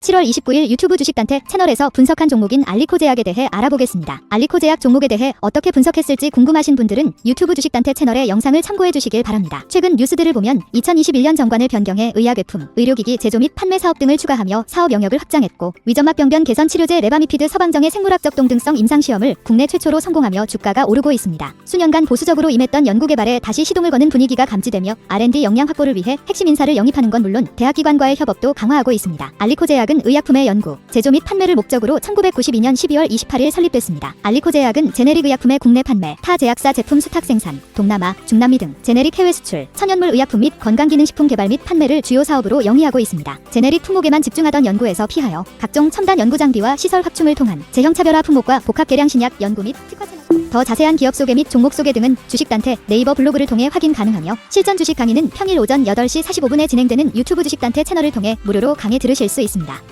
7월 29일 유튜브 주식단태 채널에서 분석한 종목인 알리코 제약에 대해 알아보겠습니다. 알리코 제약 종목에 대해 어떻게 분석했을지 궁금하신 분들은 유튜브 주식단태 채널의 영상을 참고해 주시길 바랍니다. 최근 뉴스들을 보면 2021년 정관을 변경해 의약외품, 의료기기 제조 및 판매 사업 등을 추가하며 사업 영역을 확장했고 위점막 병변 개선 치료제 레바미피드 서방정의 생물학적 동등성 임상 시험을 국내 최초로 성공하며 주가가 오르고 있습니다. 수년간 보수적으로 임했던 연구 개발에 다시 시동을 거는 분위기가 감지되며 R&D 역량 확보를 위해 핵심 인사를 영입하는 건 물론 대학기관과의 협업도 강화하고 있습니다. 알리코 제약 은 의약품의 연구, 제조 및 판매를 목적으로 1992년 12월 28일 설립됐습니다. 알리코 제약은 제네릭 의약품의 국내 판매, 타 제약사 제품 수탁 생산, 동남아, 중남미 등 제네릭 해외 수출, 천연물 의약품 및 건강기능식품 개발 및 판매를 주요 사업으로 영위하고 있습니다. 제네릭 품목에만 집중하던 연구에서 피하여 각종 첨단 연구 장비와 시설 확충을 통한 제형 차별화 품목과 복합 계량 신약 연구 및 특화 더 자세한 기업 소개 및 종목 소개 등은 주식단태 네이버 블로그를 통해 확인 가능하며 실전 주식 강의는 평일 오전 8시 45분에 진행되는 유튜브 주식단태 채널을 통해 무료로 강의 들으실 수 있습니다.